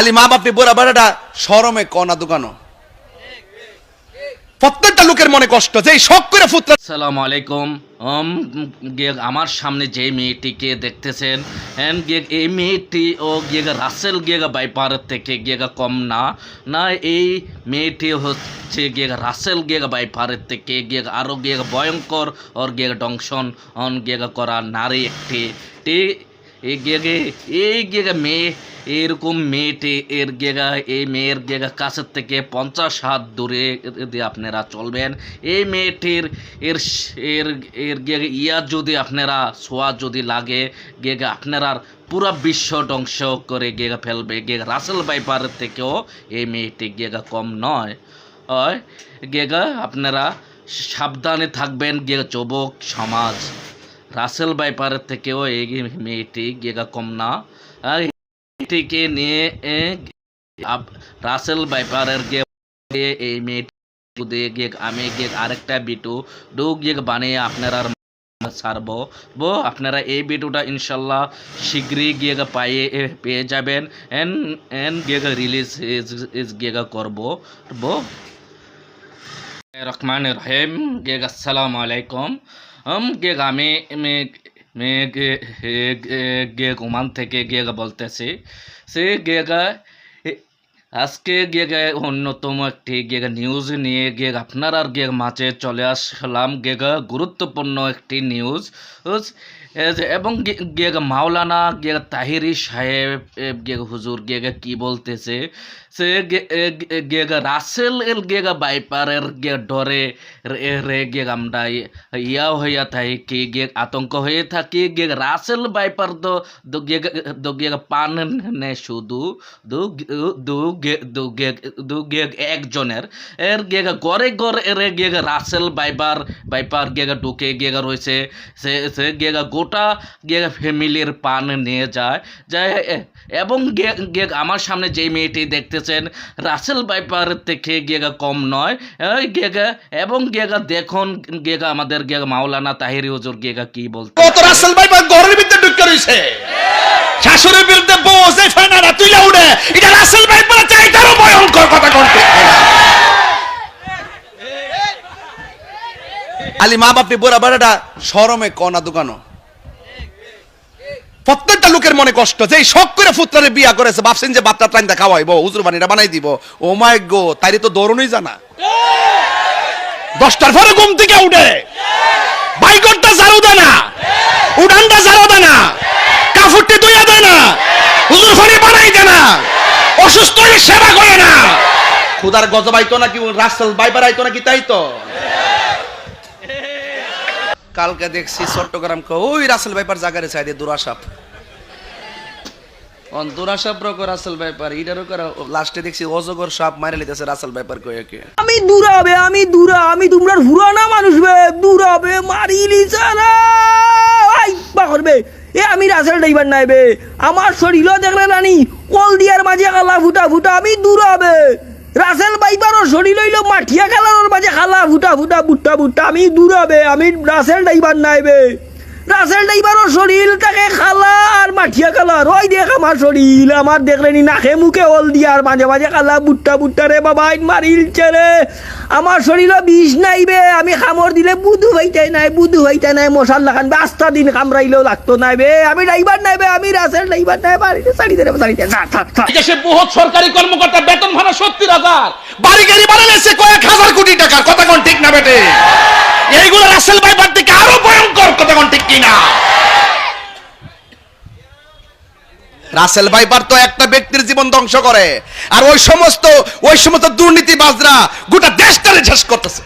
আলি মা বাপি বোরা বাড়াটা সরমে কনা দোকানো। প্রত্যেকটা লোকের মনে কষ্ট যে শখ করে ফুতরা আসসালামু আলাইকুম। আমার সামনে যে মেয়েটিকে দেখতেছেন এই মেয়েটি ও গিয়ে রাসেল গিয়ে বাইপারের থেকে গিয়ে কম না। না, এই মেয়েটি হচ্ছে গিয়ে রাসেল গিয়ে বাইপারের থেকে গিয়ে আরও গিয়ে ভয়ঙ্কর ওর গিয়ে ডংশন, অন গিয়ে করা নারী একটি। এই গিয়ে এই গিয়ে মেয়ে এরকম মেয়েটি, এর গেগা এই মেয়ের গেগা কাছের থেকে পঞ্চাশ হাত দূরে আপনারা চলবেন। এই মেয়েটির, এর এর এর গেগে ইয়া যদি আপনারা ছোঁয়া যদি লাগে, গেগা আপনারা পুরা বিশ্ব ধ্বংস করে গেগা ফেলবে। গেগা রাসেল বাইপারের থেকেও এই মেয়েটি গেগা কম নয়। গেগা আপনারা সাবধানে থাকবেন, গেগা যুবক সমাজ। রাসেল বাইপারের থেকেও এই মেয়েটি গেগা কম না। মেয়েটিকে নিয়ে রাসেল বাইপারের গে এই মেয়েটি দিয়ে গিয়ে, আমি গিয়ে আরেকটা বিটু, ডু গিয়ে বানিয়ে আপনারা ছাড়বো। বো, আপনারা এই ভিডিওটা ইনশাল্লাহ শীঘ্রই গিয়ে পাইয়ে পেয়ে যাবেন। এন এন গিয়ে রিলিজ গিয়ে করব। বো। রহমান রহিম গে আসসালামু আলাইকুম। हम গে আমি মে মে গে গে ওমান থেকে গে বলতেছি সে গেগা আজকে গিয়ে গে অন্যতম একটি গিয়ে নিউজ নিয়ে গিয়ে আপনার আর গিয়ে মাঝে চলে আসলাম গেগা গুরুত্বপূর্ণ একটি নিউজ এবং গিয়ে মাওলানা গিয়ে তাহিরি সাহেব গিয়ে হুজুর গিয়ে কি বলতেছে সে গিয়ে রাসেল এল গিয়ে বাইপারের গিয়ে ডরে রে গিয়ে আমরা ইয়া হইয়া থাকি গিয়ে আতঙ্ক হয়ে থাকি গিয়ে রাসেল বাইপার দো গিয়ে পান নে শুধু দু দু দু গে- দু গিয়ে একজনের। এর গিয়ে গড়ে গড়ে রে গিয়ে রাসেল বাইপার বাইপার গিয়ে ঢুকে গেগা রয়েছে। সে সে গিয়ে গোটা গিয়ে ফ্যামিলির পান নিয়ে যায়। যায় এবং গিয়ে আমার সামনে যেই মেয়েটি দেখতেছেন, রাসেল বাইপার থেকে গিয়ে কম নয়। গিয়ে এবং গেগা দেখুন গিয়ে আমাদের গিয়ে মাওলানা তাহিরি হুজুর গেগা কি বলতে রাসেল ভাই বা ঘরের ভিতরে ঢুকে রইছে শাশুড়ির বিরুদ্ধে বসে ফেনারা তুইলা উড়ে এটা রাসেল ভাই বলে চাই তারও ভয়ঙ্কর কথা কন্টে আলি মা বাপি বোরা বাড়াটা সরমে কনা দোকানো প্রত্যেকটা লোকের মনে কষ্ট যে শখ করে ফুতরারে বিয়া করেছে, ভাবছেন যে বাচ্চা টাইম খাওয়াইবো হুজুর বানিটা বানাই দিব। ও মাই গো তাইরে তো দৌড়নই জানা। দশটার পরে ঘুম থেকে উঠে। বাইকরটা ঝাড়ু দেয় না। উড়ানটা ঝাড়ু দেয় না। কাফুরটি দুইয়া দেয় না। হুজুর ফানি বানাই দেয় না। অসুস্থ সেবা করে না। খুদার গজব আইতো নাকি রাসেল বাইবার আইতো নাকি, তাই তো? কালকে দেখছি চট্টগ্রাম ওই রাসেল ভাইপার জাগারে চাই দিয়ে দুরাসাপ। আমি এ আমি রাসেল নাই বে। দেখলে নানি কল দিয়ার মাঝে খালা ফুটা ফুটা, আমি দূরাবে। রাসেল বাইবারও শরীর হইল মাঠিয়া খেলার মাঝে খালা ফুটা ফুটা বুট্টা বুট্টা, আমি দূরাবে, আমি রাসেল ড্রাইভার নাই বে রাসেল ড্রাইভারও শরীর তাকে খালা? আর মাঠিয়া কালার ওই দেখ আমার শরীর, আমার দেখলেনি নাকে মুখে হল দিয়ার মাঝে মাঝে কালা বুট্টা বুট্টা রে বাবা মারিলছে রে। আমার শরীরও বিষ নাই বে, আমি খামর দিলে বুধু হইতে নাই, বুধু হইতে নাই, মশাল লাগান আস্তা দিন কামড়াইলেও লাগতো নাই বে, আমি ড্রাইভার নাই বে, আমি রাসেল ড্রাইভার নাই, বাড়িতে সারি দে সারি দে থাক থাক থাক দেশে বহুত সরকারি কর্মকর্তা, বেতন ভাড়া সত্তর হাজার। বাড়ি গাড়ি বানালেছে কয়েক হাজার কোটি টাকা কথা কোন ঠিক না বেটে? এইগুলো রাসেল ভাইপার থেকে আরও ভয়ঙ্কর কথা কোন ঠিক কিনা? রাসেল ভাইপার তো একটা ব্যক্তির জীবন ধ্বংস করে। আর ওই সমস্ত ওই সমস্ত গোটা দেশটারে শেষ করতেছে।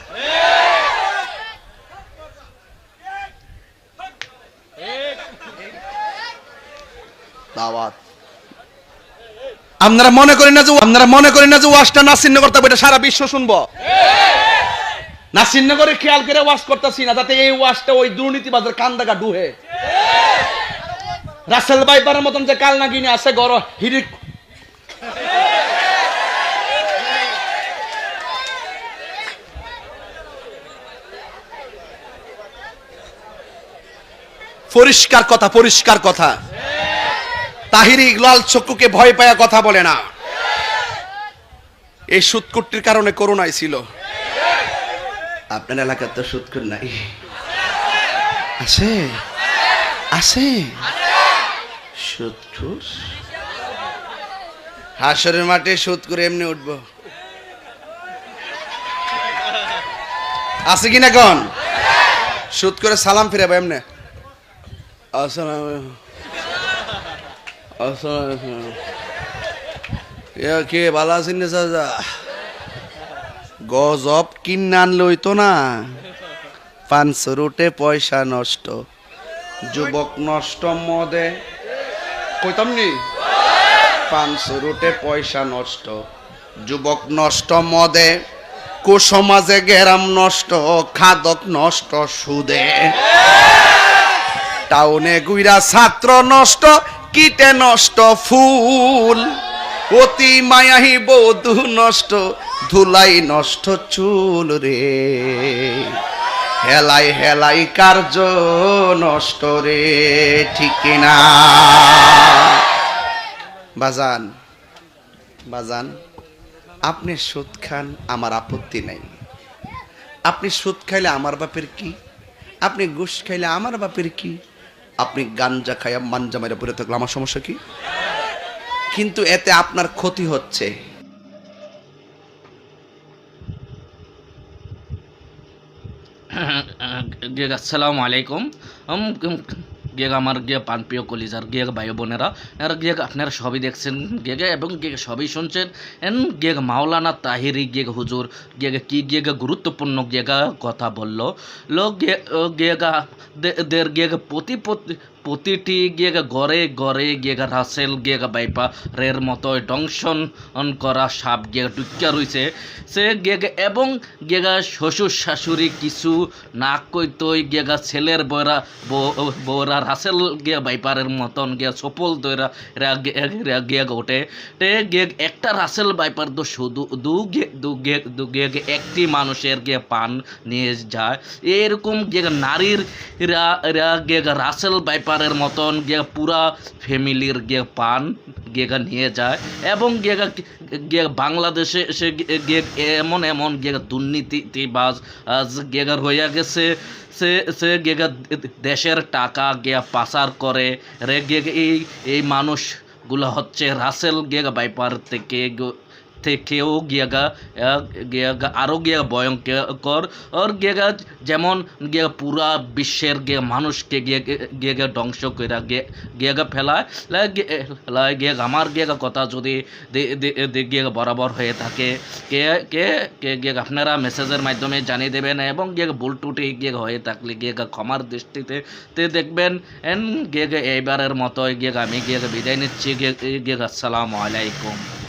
আপনারা মনে করেন না যে, আপনারা মনে করেন না যে ওয়াজটা নাসিন্ন করতে হবে এটা সারা বিশ্ব শুনব? নাসিন্ন করে খেয়াল করে ওয়াজ করতেছি না, যাতে এই ওয়াজটা ওই দুর্নীতিবাজের কান্দাকা ডুহে। রাসেল বাইপারের মতন যে কাল নাগিনি আছে গড় হিরিক। পরিষ্কার কথা পরিষ্কার কথা। তাহিরি লাল চক্ষুকে ভয় পায়া কথা বলে না। এই সুৎকুট্টির কারণে করোনাই ছিল। আপনার এলাকার তো সুৎকুর নাই। আছে? আছে? সুৎকুর হাসরের মাঠে সুদ করে এমনি উঠবো। আছে কিনা কন? সুদ করে সালাম ফিরাবো এমনি। আসসালাম আসসালাম কে ভালো আছেন না চাচা? গজব কিনে আনলে হইতো না। পাঁচশো রুটে পয়সা নষ্ট, যুবক নষ্ট মদে। কইতাম নি? পাঁচশো রুটে পয়সা নষ্ট, যুবক নষ্ট মদে। কুসমাজে গেরাম নষ্ট, খাদক নষ্ট সুদে। টাউনে গুইরা ছাত্র নষ্ট, কিটে নষ্ট ফুল। অতি মায়াহি বধু নষ্ট, ধুলাই নষ্ট চুল রে। হেলাই হেলাই কার্য নষ্ট রে, ঠিক না বাজান বাজান, আপনি সুদ খান, আমার আপত্তি নাই। আপনি সুদ খাইলে আমার বাপের কি? আপনি ঘুষ খাইলে আমার বাপের কি? আপনি গাঞ্জা খাইয়া মাঞ্জা মেরে পড়ে থাকলে আমার সমস্যা কি? কিন্তু এতে আপনার ক্ষতি হচ্ছে। আসসালামু আলাইকুম। গিয়ে আমার গিয়ে পানপ্রিয় কলিজার গিয়ে ভাই বোনেরা, আর গিয়ে আপনারা সবই দেখছেন, গিয়ে এবং গিয়ে সবই শুনছেন। এন, গিয়ে মাওলানা তাহিরি, গিয়ে হুজুর, গিয়ে কি, গিয়ে গুরুত্বপূর্ণ গিয়ে কথা বলল। লোক গিয়ে দের গিয়ে প্রতি প্রতিটি গিয়ে গড়ে গড়ে গিয়ে রাসেল গিয়ে বাইপা রের মতো দংশন করা সাপ গিয়ে টুকিয়া রয়েছে সে গিয়ে এবং গিয়ে শ্বশুর শাশুড়ি কিছু না কইতই গিয়ে ছেলের বইরা বউরা রাসেল গিয়ে বাইপারের মতন গিয়ে সফল দইরা গিয়ে ওঠে। তে গিয়ে একটা রাসেল বাইপার তো শুধু দু দু গে দু গে একটি মানুষের গিয়ে পান নিয়ে যায়। এরকম গিয়ে নারীর রা গিয়ে রাসেল বাইপারের মতন গিয়ে পুরা ফ্যামিলির গিয়ে পান, গিয়ে নিয়ে যায় এবং গিয়ে গিয়ে বাংলাদেশে সে গিয়ে এমন এমন গিয়ে দুর্নীতিবাজ গিয়ে হইয়া গেছে, সে সে গিয়ে দেশের টাকা গিয়া পাচার করে, রে গিয়ে এই এই মানুষগুলো হচ্ছে রাসেল গিয়ে বাইপার থেকে গ- থেকেও গিয়াগা গিয়াগা আরও গিয়া ভয়ঙ্কর ওর গিয়াগা যেমন গিয়া পুরা বিশ্বের গিয়ে মানুষকে গিয়ে গিয়ে ধ্বংস করে গিয়ে গিয়াগা ফেলায় গিয়ে- আমার গিয়াগা কথা যদি গিয়ে বরাবর হয়ে থাকে কে কে কে গিয়ে আপনারা মেসেজের মাধ্যমে জানিয়ে দেবেন এবং গিয়ে ভুল টুটি গিয়ে হয়ে থাকলে গিয়ে ক্ষমার দৃষ্টিতে দেখবেন এন গিয়ে এইবারের মতো গিয়ে আমি গিয়ে বিদায় নিচ্ছি গিয়ে গিয়ে আসসালামু আলাইকুম